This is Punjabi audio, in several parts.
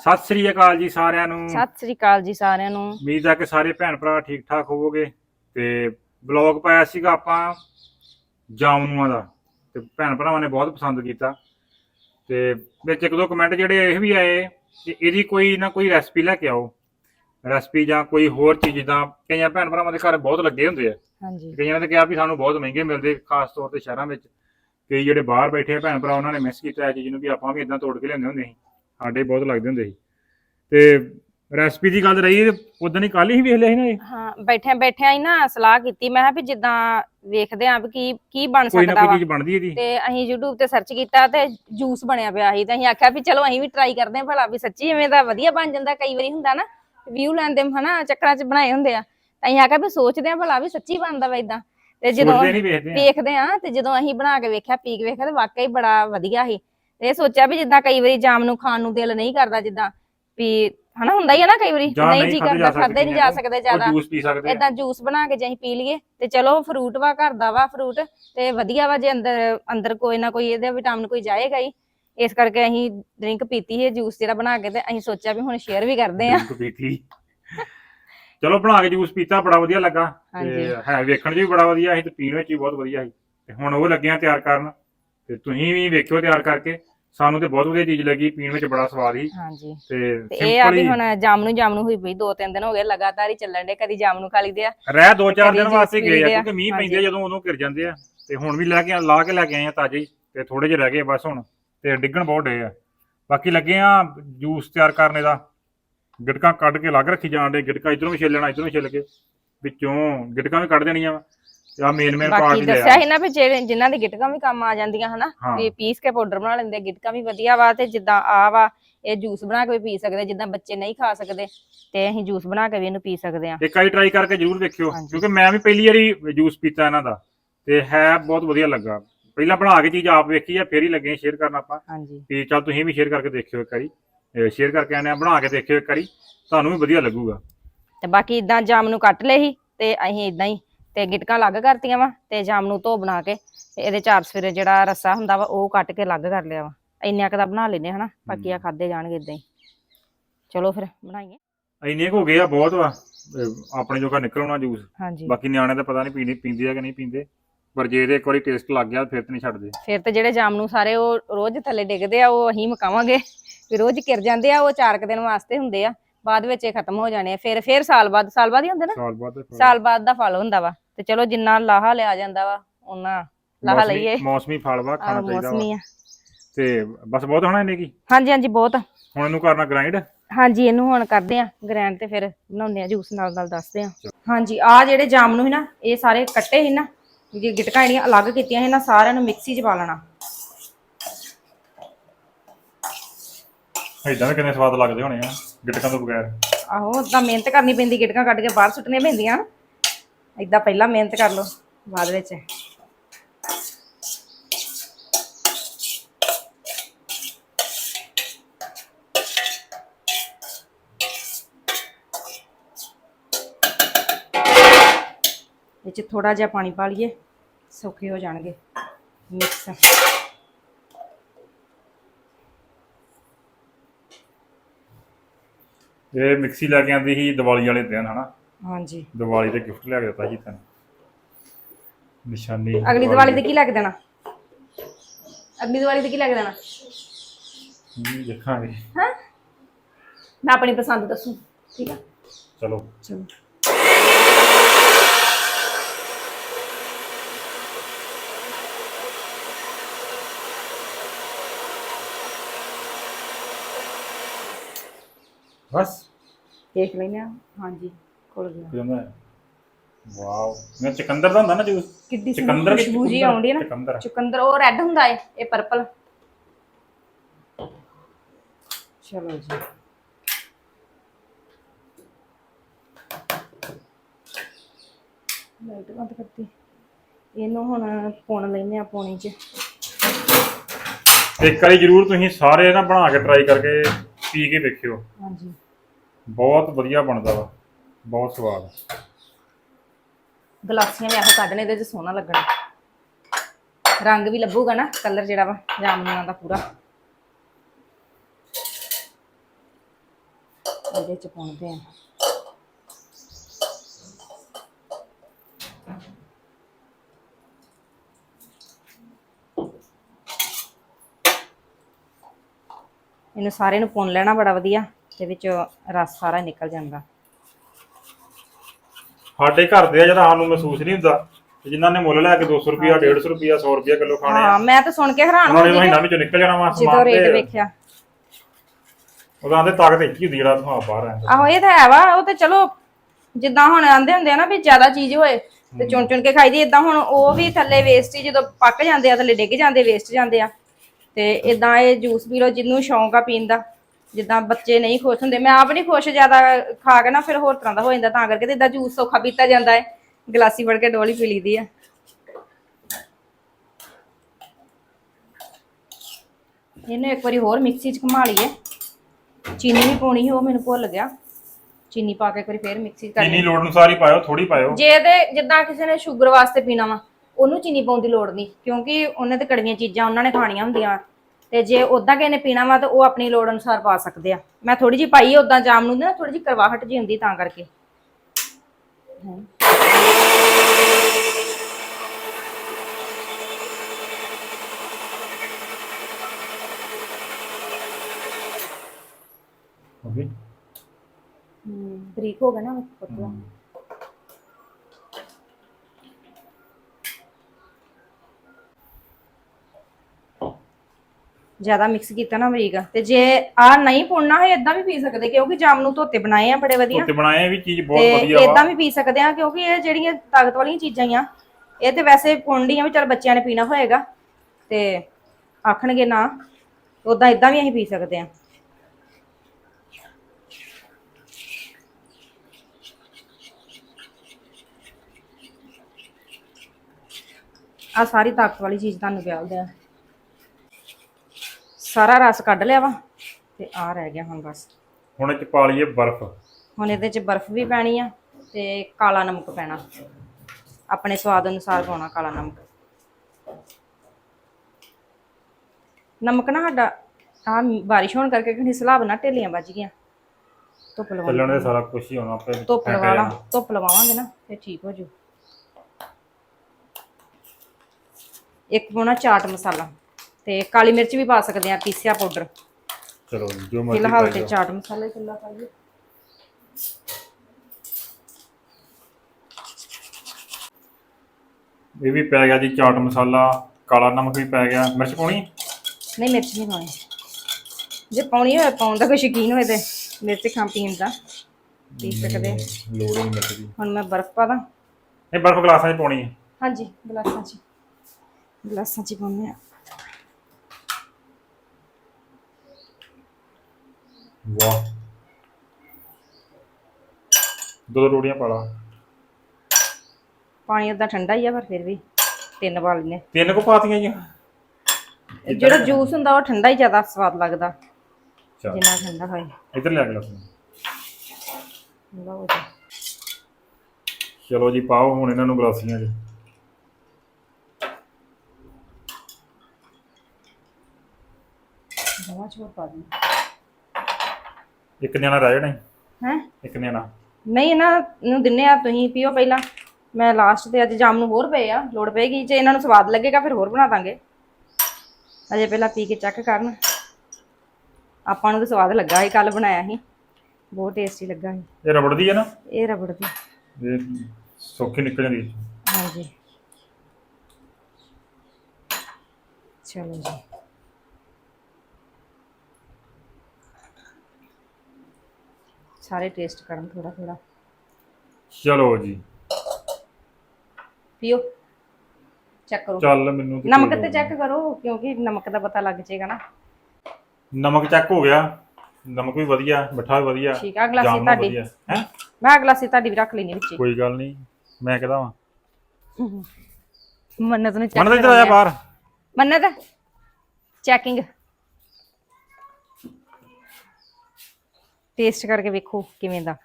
ਸਤਿ ਸ੍ਰੀ ਅਕਾਲ ਜੀ ਸਾਰਿਆਂ ਨੂੰ। ਸਤਿ ਸ੍ਰੀ ਅਕਾਲ ਜੀ ਸਾਰਿਆਂ ਨੂੰ। ਉਮੀਦ ਹੈ ਕਿ ਸਾਰੇ ਭੈਣ ਭਰਾ ਠੀਕ ਠਾਕ ਹੋਵੋਗੇ ਤੇ ਬਲੌਗ ਪਾਇਆ ਸੀਗਾ ਆਪਾਂ ਜਾਮਨੂਆਂ ਦਾ ਤੇ ਭੈਣ ਭਰਾਵਾਂ ਨੇ ਬਹੁਤ ਪਸੰਦ ਕੀਤਾ। ਤੇ ਵਿੱਚ ਇੱਕ ਦੋ ਕਮੈਂਟ ਜਿਹੜੇ ਇਹ ਵੀ ਆਏ ਕਿ ਇਹਦੀ ਕੋਈ ਨਾ ਕੋਈ ਰੈਸਪੀ ਲੈ ਕੇ ਆਓ। ਰੈਸਪੀ ਜਾਂ ਕੋਈ ਹੋਰ ਚੀਜ਼ ਜਿੱਦਾਂ ਕਈਆਂ ਭੈਣ ਭਰਾਵਾਂ ਦੇ ਘਰ ਬਹੁਤ ਲੱਗੇ ਹੁੰਦੇ ਆ। ਹਾਂਜੀ। ਕਈਆਂ ਨੇ ਕਿਹਾ ਵੀ ਸਾਨੂੰ ਬਹੁਤ ਮਹਿੰਗੇ ਮਿਲਦੇ ਖਾਸ ਤੌਰ ਤੇ ਸ਼ਹਿਰਾਂ ਵਿੱਚ। ਕਈ ਜਿਹੜੇ ਬਾਹਰ ਬੈਠੇ ਆ ਭੈਣ ਭਰਾ ਉਹਨਾਂ ਨੇ ਮਿਸ ਕੀਤਾ ਇਹ ਚੀਜ਼ ਨੂੰ ਵੀ ਆਪਾਂ ਵੀ ਇਦਾਂ ਤੋੜ ਕੇ ਲਿਆਉਂਦੇ ਹੁੰਦੇ ਸੀ। ਸਾਡੇ ਬਹੁਤ ਲੱਗਦੇ ਹੁੰਦੇ ਸੀ। ਤੇ ਰੈਸਪੀ ਦੀ ਗੱਲ ਰਹੀ ਉਦੋਂ ਹੀ ਕੱਲ ਹੀ ਵੇਖ ਲਿਆ ਸੀ ਨਾ ਇਹ? ਹਾਂ ਬੈਠਿਆਂ ਬੈਠਿਆਂ ਹੀ ਨਾ ਸਲਾਹ ਕੀਤੀ। ਮੈਂ ਕਿਹਾ ਵੀ ਜਿੱਦਾਂ ਵੇਖਦੇ ਆਂ ਵੀ ਕੀ ਕੀ ਬਣ ਕੋਈ ਨਾ ਸਕਦਾ ਕੋਈ ਵਾ। ਚੀਜ਼ ਬਣਦੀ ਇਹਦੀ। ਤੇ ਅਸੀਂ YouTube ਤੇ ਸਰਚ ਕੀਤਾ ਤੇ ਜੂਸ ਬਣਿਆ ਪਿਆ ਸੀ। ਤੇ ਅਸੀਂ ਆਖਿਆ ਵੀ ਚਲੋ ਅਸੀਂ ਵੀ ਟਰਾਈ ਕਰਦੇ ਆਂ ਭਲਾ ਵੀ ਸੱਚੀ ਐਵੇਂ ਦਾ ਵਧੀਆ ਬਣ ਜਾਂਦਾ। ਕਈ ਵਾਰੀ ਹੁੰਦਾ ਨਾ ਵਿਊ ਲੈਂਦੇ ਹਨਾ ਚੱਕਰਾਂ 'ਚ ਬਣਾਏ ਹੁੰਦੇ ਆ। ਤਾਂ ਅਸੀਂ ਆਖਿਆ ਵੀ ਸੋਚਦੇ ਆਂ ਭਲਾ ਵੀ ਸੱਚੀ ਬਣਦਾ ਵਾ ਇਦਾਂ ਤੇ ਜਦੋਂ ਸੋਚਦੇ ਨਹੀਂ ਵੇਖਦੇ ਆ। ਵੇਖਦੇ ਆ ਤੇ ਜਦੋਂ ਅਸੀਂ ਬਣਾ ਕੇ ਵੇਖਿਆ ਪੀ ਕੇ ਵੇਖਿਆ ਤੇ ਵਾਕਈ ਬੜਾ ਵਧੀਆ ਸੀ। ਇਹ ਸੋਚਿਆ ਵੀ ਜਿੱਦਾਂ ਕਈ ਵਾਰੀ ਜਾਮ ਨੂੰ ਖਾਣ ਨੂੰ ਦਿਲ ਨਹੀਂ ਕਰਦਾ ਜਿੱਦਾਂ ਵੀ ਹਨਾ ਹੁੰਦਾ ਹੀ ਆ ਨਾ ਕਈ ਵਾਰੀ ਜਾਂ ਨਹੀਂ ਜੀ ਕਰਦਾ ਖਾਦੇ ਨਹੀਂ ਜਾ ਸਕਦੇ ਜ਼ਿਆਦਾ। ਜੂਸ ਪੀ ਸਕਦੇ ਇਦਾਂ ਜੂਸ ਬਣਾ ਕੇ ਜੇ ਅਸੀਂ ਪੀ ਲਈਏ ਤੇ ਚਲੋ ਫਰੂਟ ਵਾ ਘਰ ਦਾ ਵਾ ਫਰੂਟ ਤੇ ਵਧੀਆ ਵਾ ਜੇ ਅੰਦਰ ਅੰਦਰ ਕੋਈ ਨਾ ਕੋਈ ਇਹਦੇ ਵਿਟਾਮਿਨ ਕੋਈ ਜਾਏਗਾ ਹੀ। ਇਸ ਕਰਕੇ ਅਸੀਂ ਡਰਿੰਕ ਪੀਤੀ ਹੈ ਜੂਸ ਜਿਹੜਾ ਬਣਾ ਕੇ ਤੇ ਅਸੀਂ ਸੋਚਿਆ ਵੀ ਹੁਣ ਸ਼ੇਅਰ ਵੀ ਕਰਦੇ ਆ ਪੀਤੀ। ਚਲੋ ਬਣਾ ਕੇ ਜੂਸ ਪੀਤਾ ਬੜਾ ਵਧੀਆ ਲੱਗਾ। ਤੇ ਹੈ ਵੇਖਣ 'ਚ ਵੀ ਬੜਾ ਵਧੀਆ ਸੀ ਤੇ ਪੀਣ ਵਿੱਚ ਵੀ ਬਹੁਤ ਵਧੀਆ ਸੀ। ਤੇ ਹੁਣ ਉਹ ਲੱਗੇ ਆ ਤਿਆਰ ਕਰਨ। ਤੇ ਤੁਸੀਂ ਵੀ ਵੇਖਿਓ ਤਿਆਰ ਕਰਕੇ। ਸਾਨੂੰ ਤੇ ਬਹੁਤ ਵਧੀਆ ਚੀਜ਼ ਲੱਗੀ ਪੀਣ ਵਿੱਚ ਬੜਾ ਸਵਾਦ ਸੀ। ਹਾਂਜੀ। ਤੇ ਤੇ ਇਹ ਆ ਸਿੰਪਲ ਵੀ ਹੀ। ਹੁਣ ਜਾਮਨੂ ਜਾਮਨੂ ਹੋਈ ਪਈ ਦੋ ਤਿੰਨ ਦਿਨ ਹੋ ਗਏ ਲਗਾਤਾਰ ਹੀ ਚੱਲਣ ਦੇ ਕਦੀ ਜਾਮਨੂ ਖਾ ਲਈਦੇ ਆ ਰਹਿ ਦੋ ਚਾਰ ਦਿਨ ਵਾਸਤੇ ਗਏ ਆ ਕਿਉਂਕਿ ਮੀਂਹ। ਪੈਂਦੇ ਆ ਜਦੋਂ ਉਦੋਂ ਗਿਰ ਜਾਂਦੇ ਆ। ਤੇ ਹੁਣ ਵੀ ਲੈ ਕੇ ਆ- ਲਾ ਕੇ ਲੈ ਕੇ ਆਏ ਆ ਤਾਜ਼ੇ ਹੀ ਤੇ ਥੋੜੇ ਜਿਹੇ ਰਹਿ ਗਏ ਬਸ ਹੁਣ ਤੇ ਡਿੱਗਣ ਬਹੁਤ ਡੇ ਆ। ਬਾਕੀ ਲੱਗੇ ਆ ਜੂਸ ਤਿਆਰ ਕਰਨ ਦਾ। ਗਿਟਕਾਂ ਕੱਢ ਕੇ ਲੱਗ ਰੱਖੀ ਜਾਣ ਦੇ ਗਿਟਕਾਂ ਇਧਰੋਂ ਵੀ ਛਿੱਲਣਾ ਇਧਰੋਂ ਛਿੱਲ ਕੇ। ਵਿੱਚੋਂ ਗਿਟਕਾਂ ਵੀ ਕੱਢ ਦੇਣੀਆਂ ਵਾ। ਆ ਮੇਨ ਮੇਨ ਪਾਰਟ ਬਾਕੀ ਹੀ ਦੱਸਿਆ ਲਿਆ ਸੀ ਨਾ ਵੀ ਜਿਹੜੇ ਜਿਨ੍ਹਾਂ ਦੀ ਗਿਟਕਾਂ ਵੀ ਕੰਮ ਆ ਜਾਂਦੀਆਂ ਹਨਾ ਹਾਂ। ਵੀ ਪੀਸ ਕੇ ਪਾਊਡਰ ਬਣਾ ਲੈਂਦੇ ਆ, ਗਿਟਕਾਂ ਵੀ ਵਧੀਆ ਵਾ ਤੇ ਜਿੱਦਾਂ ਆ ਵਾ ਇਹ ਜੂਸ ਬਣਾ ਕੇ ਵੀ ਪੀ ਸਕਦੇ ਜਿੱਦਾਂ ਬੱਚੇ ਨਹੀਂ ਖਾ ਸਕਦੇ ਤੇ ਅਸੀਂ ਜੂਸ ਬਣਾ ਕੇ ਵੀ ਇਹਨੂੰ ਪੀ ਸਕਦੇ ਆ। ਇੱਕ ਵਾਰੀ ਟਰਾਈ ਕਰਕੇ ਜਰੂਰ ਹਾਂਜੀ। ਕਿਉਂਕਿ ਮੈਂ ਵੀ ਪਹਿਲੀ ਵਾਰੀ ਜੂਸ ਪੀਤਾ ਇਹਨਾਂ ਦਾ ਤੇ ਹੈ ਬਹੁਤ ਵਧੀਆ ਲੱਗਾ। ਪਹਿਲਾਂ ਬਣਾ ਕੇ ਚੀਜ਼ ਆਪ ਵੇਖੀ ਆ ਫੇਰ ਹੀ ਲੱਗੇ ਸ਼ੇਅਰ ਕਰਨ ਆਪਾਂ। ਹਾਂਜੀ। ਤੇ ਚੱਲ ਤੁਸੀਂ ਵੀ ਸ਼ੇਅਰ ਕਰਕੇ ਦੇਖਿਓ ਇੱਕ ਵਾਰੀ ਸ਼ੇਅਰ ਕਰਕੇ ਆਨੇ ਆ ਬਣਾ ਕੇ ਦੇਖਿਓ ਇੱਕ ਵਾਰੀ ਤੁਹਾਨੂੰ ਵੀ ਵਧੀਆ ਲੱਗੂਗਾ। ਤੇ ਬਾਕੀ ਇਦਾਂ ਜਾਮ ਨੂੰ ਕੱਟ ਲਏ ਸੀ ਤੇ ਅਸੀਂ ਇਦਾਂ ਹੀ ਤੇ ਗਿਟਕਾਂ ਅਲੱਗ ਕਰਤੀਆਂ ਵਾ ਤੇ ਜਾਮ ਨੂੰ ਧੋ ਬਣਾ ਕੇ ਤੇ ਇਹਦੇ ਚਾਰ ਸਵੇਰੇ ਜਿਹੜਾ ਰੱਸਾ ਹੁੰਦਾ ਵਾ ਉਹ ਕੱਟ ਕੇ ਅਲੱਗ ਕਰ ਲਿਆ ਵਾ। ਇੰਨਿਆਂ ਕੁ ਦਾ ਬਣਾ ਲੈਨੇ ਹਨਾ ਬਾਕੀ ਆ ਖਾਦੇ ਜਾਣਗੇ ਇਦਾਂ ਹੀ। ਚਲੋ ਫਿਰ ਬਣਾਈਏ। ਇੰਨੇ ਕੁ ਹੋ ਗਏ ਆ ਬਹੁਤ ਵਾ ਅਹ ਆਪਣੇ ਜੋਗਾ ਨਿਕਲਣਾ ਜੂਸ। ਹਾਂਜੀ। ਬਾਕੀ ਨਿਆਣੇ ਤਾਂ ਪਤਾ ਨਹੀਂ ਪੀਂਦੇ ਪੀਂਦੇ ਆ ਕਿ ਨਹੀਂ ਪੀਂਦੇ ਪਰ ਜੇ ਇਹਦੇ ਇੱਕ ਵਾਰੀ ਟੇਸਟ ਲੱਗ ਗਿਆ ਫਿਰ ਤੇ ਨਹੀਂ ਛੱਡਦੇ। ਫਿਰ ਤੇ ਜਿਹੜੇ ਜਾਮ ਨੂੰ ਸਾਰੇ ਉਹ ਰੋਜ਼ ਥੱਲੇ ਡਿੱਗਦੇ ਆ ਉਹ ਅਸੀਂ ਮਕਾਵਾਂਗੇ। ਵੀ ਰੋਜ਼ ਕਿਰ ਜਾਂਦੇ ਆ ਉਹ ਚਾਰ ਕੁ ਦਿਨ ਵਾਸਤੇ ਹੁੰਦੇ ਆ। ਬਾਅਦ ਵਿੱਚ ਇਹ ਖਤਮ ਹੋ ਜਾਣੇ ਆ ਫਿਰ ਫਿਰ ਸਾਲ ਬਾਅਦ ਸਾਲ ਬਾਅਦ ਹੀ ਹੁੰਦੇ ਨਾ? ਸਾਲ ਬਾਅਦ ਸਾਲ ਬਾਅਦ ਦਾ ਫਲ ਹੁੰਦਾ ਵਾ। ਤੇ ਚਲੋ ਜਿੰਨਾ ਲਾਹਾ ਲਿਆ ਜਾਂਦਾ ਵਾ ਉਹਨਾਂ ਲਾਹਾ ਮੌਸਮੀ- ਲਈਏ। ਮੌਸਮੀ ਫਲ ਵਾ ਆਹ ਖਾਣਾ ਚਾਹੀਦਾ ਵਾ। ਮੌਸਮੀ ਆ। ਤੇ ਬਸ ਬਹੁਤ ਹੋਣਾ ਇਹਨੇ ਕੀ? ਹਾਂਜੀ ਹਾਂਜੀ ਬਹੁਤ। ਹੁਣ ਇਹਨੂੰ ਕਰਨਾ ਗ੍ਰਾਈਂਡ ਹਾਂਜੀ ਇਹਨੂੰ ਹੁਣ ਕਰਦੇ ਆ ਗ੍ਰੈਂਡ ਤੇ ਫਿਰ ਬਣਾਉਂਦੇ ਆ ਜੂਸ ਨਾਲ ਨਾਲ ਦੱਸਦੇ ਆ। ਹਾਂਜੀ ਆ ਜਿਹੜੇ ਜਾਮਨੂ ਸੀ ਨਾ ਇਹ ਸਾਰੇ ਕੱਟੇ ਸੀ ਨਾ ਜੇ ਗਿਟਕਾਂ ਜਿਹੜੀਆਂ ਅਲੱਗ ਕੀਤੀਆਂ ਸੀ ਨਾ ਸਾਰਿਆਂ ਨੂੰ ਮਿਕਸੀ 'ਚ ਪਾ ਲੈਣਾ। ਇਦਾਂ ਵੀ ਕਿੰਨੇ ਸਵਾਦ ਲੱਗਦੇ ਹੋਣੇ ਆ। ਗਿਟਕਾਂ ਤੋਂ ਬਗੈਰ। ਆਹੋ, ਓਦਾਂ ਮਿਹਨਤ ਕਰਨੀ ਪੈਂਦੀ, ਗਿਟਕਾਂ ਕੱਢ ਕੇ ਬਾਹਰ ਸੁੱਟਣੀਆਂ ਪੈਂਦੀਆਂ। ਏਦਾਂ ਪਹਿਲਾਂ ਮਿਹਨਤ ਕਰ ਲਓ, ਬਾਅਦ ਵਿੱਚ। ਵਿੱਚ ਥੋੜਾ ਜਿਹਾ ਪਾਣੀ ਪਾ ਲਈਏ, ਸੌਖੇ ਹੋ ਜਾਣਗੇ। ਮਿਕਸ। ਇਹ ਮਿਕਸੀ ਲੈ ਕੇ ਆਂਦੀ ਸੀ ਦੀਵਾਲੀ ਵਾਲੇ ਦਿਨ ਹਨਾ? ਹਾਂਜੀ। ਦੀਵਾਲੀ ਤੇ ਗਿਫਟ ਲਿਆ ਕੇ ਦਿੱਤਾ ਸੀ ਤੈਨੂੰ। ਨਿਸ਼ਾਨੀ ਅਗਲੀ ਦੀਵਾਲੀ ਤੇ ਕੀ ਲੱਗ ਦੇਣਾ? ਅਗਲੀ ਦੀਵਾਲੀ ਤੇ ਕੀ ਲੱਗ ਦੇਣਾ? ਹਮ, ਦੇਖਾਂਗੇ। ਹਾਂ? ਮੈਂ ਆਪਣੀ ਪਸੰਦ ਦੱਸੂ ਠੀਕ ਆ? ਚਲੋ। ਚਲੋ। ਬਸ। ਦੇਖ ਲੈਨੇ ਆ। ਹਾਂਜੀ ਕੋਲ ਗਿਆ। ਜਾਂਦਾ ਵਾਓ। ਮੈਂ ਚਕੰਦਰ ਦਾ ਹੁੰਦਾ ਨਾ ਜੂਸ? ਕਿੱਡੀ ਚੁਕੰਦਰ ਕਿ ਖੁਸ਼ਬੂ ਜੀ? ਆਉਂਦੀ ਨਾ। ਚੁਕੰਦਰ। ਚੁਕੰਦਰ ਉਹ ਰੈੱਡ ਹੁੰਦਾ ਏ ਇਹ ਪਰਪਲ ਚਲੋ ਜੀ। ਲਾਈਟ ਬੰਦ ਕਰਤੀ। ਇਹਨੂੰ ਹੁਣ ਪੁਣ ਲੈਨੇ ਆ ਪੌਣੀ ਚ। ਇੱਕ ਵਾਰੀ ਜਰੂਰ ਤੁਸੀਂ ਸਾਰੇ ਨਾ ਬਣਾ ਕੇ ਟਰਾਈ ਕਰਕੇ ਪੀ ਕੇ ਵੇਖਿਓ। ਹਾਂਜੀ। ਬਹੁਤ ਵਧੀਆ ਬਣਦਾ ਵਾ, ਬਹੁਤ ਸਵਾਦ ਗਲਾਸੀਆਂ ਵੀ ਆਹ ਕੱਢਣੇ ਇਹਦੇ ਚ, ਸੋਹਣਾ ਲੱਗਣਾ। ਰੰਗ ਵੀ ਲੱਭੂਗਾ ਨਾ ਕਲਰ ਜਿਹੜਾ ਵਾ ਜਾਮਨੂਆਂ ਦਾ ਪੂਰਾ। ਇਹਦੇ ਚ ਪਾਉਂਦੇ ਆ। ਇਹਨੂੰ ਸਾਰੇ ਨੂੰ ਪੁੰਨ ਲੈਣਾ, ਬੜਾ ਵਧੀਆ। ਤੇ ਵਿੱਚ ਰਸ ਸਾਰਾ ਨਿਕਲ ਜਾਂਦਾ। ਸਾਡੇ ਘਰ ਦੇ ਆ ਜਿਹੜਾ ਸਾਨੂੰ ਮਹਿਸੂਸ ਨਹੀਂ ਹੁੰਦਾ ਤੇ ਜਿਨ੍ਹਾਂ ਨੇ ਮੁੱਲ ਲੈ ਕੇ 200 ਰੁਪਿਆ 150 ਰੁਪਿਆ 100 ਰੁਪਿਆ ਕਿਲੋ ਖਾਣੇ ਆ। ਹਾਂ ਮੈਂ ਤਾਂ ਸੁਣ ਕੇ ਹੈਰਾਨ ਉਹਨਾਂ ਹੋ ਨੇ ਗਈ ਮਹੀਨਾ ਵਿੱਚੋਂ ਨਿਕਲ ਜਾਣਾ ਵਾ ਜਦੋਂ ਸਮਾਨ ਰੇਟ ਤੇ। ਵੇਖਿਆ। ਉਹਦਾ ਦੇ ਤਾਕਤ ਇੱਕ ਹੀ ਹੁੰਦੀ ਜਿਹੜਾ ਸੁਭਾਅ ਬਾਹਰ ਆਂਦਾ ਆਹੋ ਇਹ ਤਾਂ ਹੈ ਵਾ ਉਹ ਤੇ ਚਲੋ ਜਿੱਦਾਂ ਹੁਣ ਆਂਦੇ ਹੁੰਦੇ ਆ ਨਾ ਵੀ ਜ਼ਿਆਦਾ ਚੀਜ਼ ਹੋਏ ਤੇ ਚੁਣ ਚੁਣ ਕੇ ਖਾਈਦੀ ਇਦਾਂ ਹੁਣ ਉਹ ਵੀ ਥੱਲੇ ਵੇਸਟ ਹੀ ਜਦੋਂ ਪੱਕ ਜਾਂਦੇ ਆ ਥੱਲੇ ਡਿੱਗ ਜਾਂਦੇ ਵੇਸਟ ਜਾਂਦੇ ਆ। ਤੇ ਇਦਾਂ ਇਹ ਜੂਸ ਪੀ ਲਓ ਜਿੰਨੂੰ ਸ਼ੌਂਕ ਆ ਪੀਣ ਦਾ। ਜਿੱਦਾਂ ਬੱਚੇ ਨਹੀਂ ਖੁਸ਼ ਹੁੰਦੇ ਮੈਂ ਆਪ ਨਹੀਂ ਖੁਸ਼ ਜ਼ਿਆਦਾ ਖਾ ਕੇ ਨਾ ਫਿਰ ਹੋਰ ਤਰ੍ਹਾਂ ਦਾ ਹੋ ਜਾਂਦਾ ਤਾਂ ਕਰਕੇ ਤੇ ਇਦਾਂ ਜੂਸ ਸੌਖਾ ਪੀਤਾ ਜਾਂਦਾ ਹੈ। ਗਲਾਸੀ ਫੜ ਕੇ ਡੋਲੀ ਪੀ ਲਈਦੀ ਆ। ਇਹਨੂੰ ਇੱਕ ਵਾਰੀ ਹੋਰ ਮਿਕਸੀ 'ਚ ਘੁਮਾ ਲਈਏ। ਚੀਨੀ ਵੀ ਪਾਉਣੀ ਸੀ ਉਹ ਮੈਨੂੰ ਭੁੱਲ ਗਿਆ। ਚੀਨੀ ਪਾ ਕੇ ਇੱਕ ਵਾਰੀ ਫੇਰ ਮਿਕਸੀ ਕਰ ਜਿੰਨੀ ਲੋੜ ਅਨੁਸਾਰ ਹੀ ਪਾਇਓ ਥੋੜੀ ਪਾਇਓ। ਜੇ ਤੇ ਜਿੱਦਾਂ ਕਿਸੇ ਨੇ ਸ਼ੂਗਰ ਵਾਸਤੇ ਪੀਣਾ ਵਾ ਉਹਨੂੰ ਚੀਨੀ ਪਾਉਣ ਦੀ ਲੋੜ ਨਹੀਂ ਕਿਉਂਕਿ ਉਹਨੇ ਤੇ ਕੜਵੀਆਂ ਚੀਜ਼ਾਂ ਉਹਨਾਂ ਨੇ ਖਾਣੀਆਂ ਹੁੰਦੀਆਂ। ਤੇ ਜੇ ਉਦਾਂ ਕਿਸੇ ਨੇ ਪੀਣਾ ਵਾ ਤਾਂ ਉਹ ਆਪਣੀ ਲੋੜ ਅਨੁਸਾਰ ਪਾ ਸਕਦੇ ਆ। ਮੈਂ ਥੋੜੀ ਜਿਹੀ ਪਾਈ ਉਦਾਂ ਜਾਮ ਨੂੰ ਨਾ ਥੋੜੀ ਜਿਹੀ ਕਰਵਾਹਟ ਜੀ ਹੁੰਦੀ ਤਾਂ ਕਰਕੇ। ਓਕੇ ਬਰੀਕ ਹੋ ਗਿਆ ਨਾ ਪਤਲਾ ਜ਼ਿਆਦਾ ਮਿਕਸ ਕੀਤਾ ਨਾ ਬਰੀਕ ਤੇ ਜੇ ਆ ਨਹੀਂ ਪੁੰਨਾ ਹੈ ਇਦਾਂ ਵੀ ਪੀ ਸਕਦੇ ਕਿਉਂਕਿ ਜਾਮ ਨੂੰ ਧੋਤੇ ਬਣਾਏ ਆ ਬੜੇ ਵਧੀਆ। ਉੱਤੇ ਬਣਾਏ ਵੀ ਚੀਜ਼ ਬਹੁਤ ਤੇ ਵਧੀਆ ਵਾ। ਇਦਾਂ ਵੀ ਪੀ ਸਕਦੇ ਆ ਕਿਉਂਕਿ ਇਹ ਜਿਹੜੀਆਂ ਤਾਕਤ ਵਾਲੀਆਂ ਚੀਜ਼ਾਂ ਆ ਇਹ ਤੇ ਵੈਸੇ ਪੁੰਡੀਆਂ ਵੀ ਚਲ ਬੱਚਿਆਂ ਨੇ ਪੀਣਾ ਹੋਏਗਾ। ਤੇ ਆਖਣਗੇ ਨਾ ਉਦਾਂ ਇਦਾਂ ਵੀ ਅਸੀਂ ਪੀ ਸਕਦੇ ਆ। ਆ ਸਾਰੀ ਤਾਕਤ ਵਾਲੀ ਚੀਜ਼ ਤੁਹਾਨੂੰ ਪਿਆਲਦੇ ਆ। ਸਾਰਾ ਰਸ ਕੱਢ ਲਿਆ ਵਾ ਤੇ ਆ ਰਹਿ ਗਿਆ ਹੁਣ ਬਸ। ਹੁਣ ਇਹ ਚ ਪਾ ਲਈਏ ਬਰਫ਼। ਹੁਣ ਇਹਦੇ ਚ ਬਰਫ਼ ਵੀ ਪੈਣੀ ਆ ਤੇ ਕਾਲਾ ਨਮਕ ਪੈਣਾ। ਆਪਣੇ ਸਵਾਦ ਅਨੁਸਾਰ ਪਾਉਣਾ ਕਾਲਾ ਨਮਕ। ਨਮਕ ਨਾ ਸਾਡਾ ਆ ਬਾਰਿਸ਼ ਹੋਣ ਕਰਕੇ ਕਿਹੜੀ ਸਲਾਬ ਨਾਲ ਢੇਲੀਆਂ ਵੱਜ ਗਈਆਂ। ਧੁੱਪ ਲਵਾ ਚੱਲਣ ਦੇ ਸਾਰਾ ਕੁਝ ਹੀ ਹੋਣਾ ਆਪੇ ਧੁੱਪ ਫੈਂਟ ਲਵਾ ਲਾ ਜਾਣਾ। ਧੁੱਪ ਲਵਾਵਾਂਗੇ ਨਾ ਤੇ ਠੀਕ ਹੋ ਜੂ। ਇੱਕ ਪਾਉਣਾ ਚਾਟ ਮਸਾਲਾ। ਤੇ ਕਾਲੀ ਮਿਰਚ ਵੀ ਪਾ ਸਕਦੇ ਆ ਪੀਸਿਆ ਪਾਊਡਰ ਚਲੋ ਜੀ, ਮਰਜ਼ੀ ਫਿਲਹਾਲ ਤੇ। ਚਾਟ ਮਸਾਲਾ ਕਿੱਲਾ ਪਾਈਏ ਇਹ ਵੀ ਪੈ ਗਿਆ ਜੀ ਚਾਟ ਮਸਾਲਾ ਕਾਲਾ ਨਮਕ ਵੀ ਪੈ ਗਿਆ। ਮਿਰਚ ਪਾਉਣੀ? ਨਹੀਂ ਮਿਰਚ ਨਹੀਂ ਪਾਉਣੀ। ਜੇ ਪਾਉਣੀ ਹੋਵੇ ਪਾਉਣ ਦਾ ਕੋਈ ਸ਼ੌਕੀਨ ਹੋਵੇ ਤੇ ਮਿਰਚ ਖਾਂ ਪੀਣ ਦਾ। ਪੀ ਸਕਦੇ ਲੋੜ ਨਹੀਂ ਮਿਰਚ ਦੀ। ਹੁਣ ਮੈਂ ਬਰਫ਼ ਪਾ ਦਾਂ। ਇਹ ਬਰਫ਼ ਗਲਾਸਾਂ 'ਚ ਪਾਉਣੀ ਹੈ। ਹਾਂਜੀ ਗਲਾਸਾਂ 'ਚ। ਗਲਾਸਾਂ 'ਚ ਹੀ ਪਾਉਂਦੇ ਆ। ਵਾਹ। ਦੋ ਰੋਟੀਆਂ ਪਾ ਲਾ। ਪਾਣੀ ਉਦਾਂ ਠੰਡਾ ਹੀ ਆ ਪਰ ਫਿਰ ਵੀ ਤਿੰਨ ਪਾ ਲੈਨੇ ਤਿੰਨ ਕੋ ਪਾਤੀਆਂ ਜੀ ਜਿਹੜਾ ਜੂਸ ਹੁੰਦਾ ਉਹ ਠੰਡਾ ਹੀ ਜ਼ਿਆਦਾ ਸਵਾਦ ਲੱਗਦਾ ਚਲ ਜਿੰਨਾ ਠੰਡਾ ਹੋਏ। ਇੱਧਰ ਲਿਆ ਗਲਾਸ ਲਓ ਜੀ। ਚਲੋ ਜੀ ਪਾਓ ਹੁਣ ਇਹਨਾਂ ਨੂੰ ਗਲਾਸੀਆਂ 'ਚ। ਦਵਾ ਚੋਰ ਪਾ ਦੀ ਇੱਕ ਨਿਆਣਾ ਰਹਿ ਜਾਣਾ ਈ। ਹੈ? ਇੱਕ ਨਿਆਣਾ। ਨਹੀਂ ਇਹਨਾਂ ਨੂੰ ਦਿੰਨੇ ਆ ਤੁਸੀਂ ਪੀਓ ਪਹਿਲਾਂ। ਮੈਂ ਲਾਸਟ ਤੇ ਅੱਜ ਜਾਮ ਨੂੰ ਹੋਰ ਪਏ ਆ ਲੋੜ ਪਏਗੀ। ਜੇ ਇਹਨਾਂ ਨੂੰ ਸਵਾਦ ਲੱਗੇਗਾ ਫਿਰ ਹੋਰ ਬਣਾ ਦਾਂਗੇ। ਅਜੇ ਪਹਿਲਾਂ ਪੀ ਕੇ ਚੈੱਕ ਕਰਨ। ਆਪਾਂ ਨੂੰ ਤਾਂ ਸਵਾਦ ਲੱਗਾ ਸੀ ਕੱਲ ਬਣਾਇਆ ਸੀ। ਬਹੁਤ ਟੇਸਟੀ ਲੱਗਾ ਸੀ। ਇਹ ਰਬੜ ਦੀ ਹੈ ਨਾ? ਇਹ ਰਬੜ ਦੀ ਇਹ ਸੌਖੀ ਨਿਕਲ ਜਾਂਦੀ ਹੈ। ਹਾਂਜੀ। ਚਲੋ ਜੀ। ਸਾਰੇ ਟੇਸਟ ਕਰਨ ਥੋੜਾ ਥੋੜਾ ਚਲੋ ਜੀ। ਪੀਓ। ਚੈੱਕ ਕਰੋ। ਚੱਲ ਮੈਨੂੰ ਤੇ ਨਮਕ ਕੋਈ ਤੇ ਚੈੱਕ ਕਰੋ ਕਿਉਂਕਿ ਨਮਕ ਦਾ ਪਤਾ ਲੱਗ ਜਾਏਗਾ ਨਾ। ਨਮਕ ਚੈੱਕ ਹੋ ਗਿਆ। ਨਮਕ ਵੀ ਵਧੀਆ ਮਿੱਠਾ ਵੀ ਵਧੀਆ ਠੀਕ ਆ ਜਾਮ ਵੀ ਤੁਹਾਡੀ। ਹੈ? ਮੈਂ ਆਹ ਗਲਾਸੀ ਤੁਹਾਡੀ ਵੀ ਰੱਖ ਲੈਣੀ ਵਿੱਚ। ਕੋਈ ਗੱਲ ਨਹੀਂ ਮੈਂ ਕਹਦਾ ਵਾਂ? ਮੰਨਤ ਨੂੰ ਚੈੱਕ ਤਾਂ ਇੱਧਰ ਆਇਆ ਬਾਹਰ। ਮੰਨਤ ਚੈਕਿੰਗ। ਟੇਸਟ ਕਰਕੇ ਵੇਖੋ ਕਿਵੇਂ ਦਾ।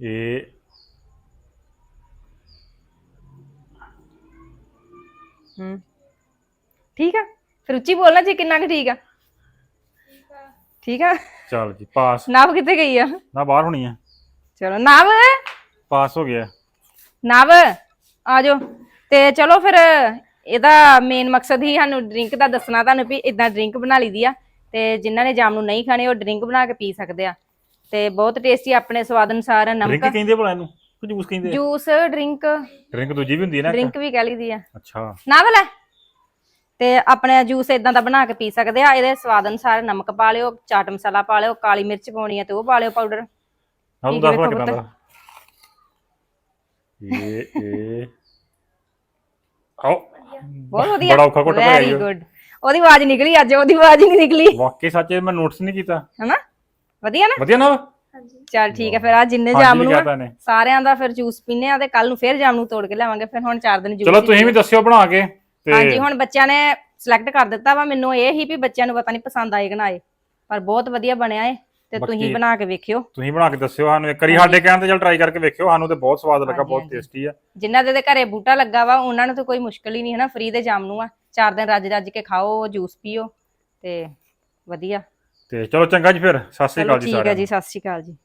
ਇਹ ਹੂੰ। ਠੀਕ ਆ? ਫਿਰ ਉੱਚੀ ਬੋਲਣਾ ਜੀ ਕਿੰਨਾ ਕੁ ਠੀਕ ਆ? ਠੀਕ ਆ। ਚਲ ਜੀ ਪਾਸ। ਨਵ ਕਿੱਥੇ ਗਈ ਆ? ਨਾ ਬਾਹਰ ਹੋਣੀ ਆ। ਚਲੋ ਨਵ? ਪਾਸ ਹੋ ਗਿਆ। ਨਵ ਆ ਜਾਓ। ਤੇ ਚਲੋ ਫਿਰ ਇਹਦਾ ਮੇਨ ਮਕਸਦ ਹੀ ਸਾਨੂੰ ਡਰਿੰਕ ਦਾ ਦੱਸਣਾ ਤੁਹਾਨੂੰ ਵੀ ਇਦਾਂ ਡਰਿੰਕ ਬਣਾ ਲਈਦੀ ਆ। ਤੇ ਜਿਨ੍ਹਾਂ ਨੇ ਜਾਮ ਨੂੰ ਨਹੀਂ ਖਾਣੇ ਉਹ ਡਰਿੰਕ ਬਣਾ ਕੇ ਪੀ ਸਕਦੇ ਆ। ਤੇ ਬਹੁਤ ਟੇਸਟੀ ਆਪਣੇ ਸਵਾਦ ਅਨੁਸਾਰ ਡਰਿੰਕ ਨਮਕ। ਕਹਿੰਦੇ ਭਲਾ ਇਹਨੂੰ? ਕਿ ਜੂਸ ਕਹਿੰਦੇ? Juice drink. ਡਰਿੰਕ ਦੂਜੀ ਵੀ ਹੁੰਦੀ ਹੈ ਨਾ ਇੱਕ? ਡਰਿੰਕ ਵੀ ਕਹਿ ਲਈਦੀ ਆ। ਅੱਛਾ। ਨਵ ਲੈ ਤੇ ਆਪਣੇ ਜੂਸ ਇਦਾਂ ਦਾ ਬਣਾ ਕੇ ਪੀ ਸਕਦੇ ਆ। ਇਹਦੇ ਸਵਾਦ ਅਨੁਸਾਰ ਨਮਕ ਪਾ ਲਿਓ ਚਾਟ ਮਸਾਲਾ ਪਾ ਲਿਓ ਕਾਲੀ ਮਿਰਚ ਪਾਉਣੀ ਆ ਤੇ ਉਹ ਪਾ ਲਿਓ ਪਾਊਡਰ ਆਹ ਤੂੰ ਦੱਸ ਭਲਾ ਕਿਦਾਂ ਦਾ? ਇਹ ਇਹ। ਆਓ। ਬਹੁਤ ਵਧੀਆ। ਬੜਾ ਔਖਾ ਘੁੱਟ ਪਿਆ ਵੈਰੀ ਜੀ ਗੁੱਡ ਉਹਦੀ ਆਵਾਜ਼ ਨਿਕਲੀ ਅੱਜ ਉਹਦੀ ਆਵਾਜ਼ ਹੀ ਨਹੀਂ ਨਿਕਲੀ। ਵਾਕਈ ਸੱਚ ਮੈਂ ਨੋਟਿਸ ਨਹੀਂ ਕੀਤਾ। ਹਨਾ? ਵਧੀਆ ਨਾ? ਵਧੀਆ ਨਾ ਚਲ ਠੀਕ ਹੈ ਫਿਰ ਆ ਜਿੰਨੇ ਹਾਂਜੀ ਜਾਮ ਵੀ ਨੂੰ ਆ, ਕਹਤਾ ਨੇ। ਸਾਰਿਆਂ ਦਾ ਫਿਰ ਜੂਸ ਪੀਨੇ ਆ ਤੇ ਕੱਲ ਨੂੰ ਫਿਰ ਜਾਮ ਨੂੰ ਤੋੜ ਕੇ ਲਿਆਵਾਂਗੇ ਫਿਰ ਹੁਣ 4 ਦਿਨ ਜੂਸ ਚਲੋ ਤੁਸੀਂ ਵੀ ਦੱਸਿਓ ਬਣਾ ਕੇ ਤੇ ਹਾਂਜੀ ਹੁਣ ਬੱਚਿਆਂ ਨੇ ਸਿਲੈਕਟ ਕਰ ਦਿੱਤਾ ਵਾ ਮੈਨੂੰ ਇਹ ਹੀ ਵੀ ਬੱਚਿਆਂ ਨੂੰ ਪਤਾ ਨਹੀਂ ਪਸੰਦ ਆਏ ਕਿ ਨਾ ਆਏ ਪਰ ਬਹੁਤ ਵਧੀਆ ਬਣਿਆ ਏ ਤੇ ਤੁਸੀਂ ਬਣਾ ਕੇ ਵੇਖਿਓ। ਤੁਸੀਂ ਬਣਾ ਕੇ ਦੱਸਿਓ ਸਾਨੂੰ ਇੱਕ ਵਾਰੀ ਸਾਡੇ ਕਹਿਣ ਤੇ ਚਲ ਟਰਾਈ ਕਰਕੇ ਵੇਖਿਓ ਸਾਨੂੰ ਤੇ ਬਹੁਤ ਸਵਾਦ ਲੱਗਾ ਬਹੁਤ। ਟੇਸਟੀ ਆ। ਜਿਨ੍ਹਾਂ ਦੇ ਘਰੇ ਬੂਟਾ ਲੱਗਾ ਵਾ ਉਹਨਾਂ ਨੂੰ ਤਾਂ ਕੋਈ ਮੁਸ਼ਕਲ ਹੀ ਨਹੀਂ ਹੈ ਨਾ ਫ੍ਰੀ ਦੇ ਜਾਮ ਨੂੰ ਆ। ਚਾਰ ਦਿਨ ਰੱਜ ਰੱਜ ਕੇ ਖਾਓ ਜੂਸ ਪੀਓ ਤੇ ਵਧੀਆ। ਤੇ ਚਲੋ ਚੰਗਾ ਜੀ ਫਿਰ ਸਤਿ ਸ੍ਰੀ ਚਲੋ ਅਕਾਲ ਜੀ ਠੀਕ ਹੈ ਸਾਰਿਆਂ ਨੂੰ। ਜੀ ਸਤਿ ਸ਼੍ਰੀ ਅਕਾਲ ਜੀ।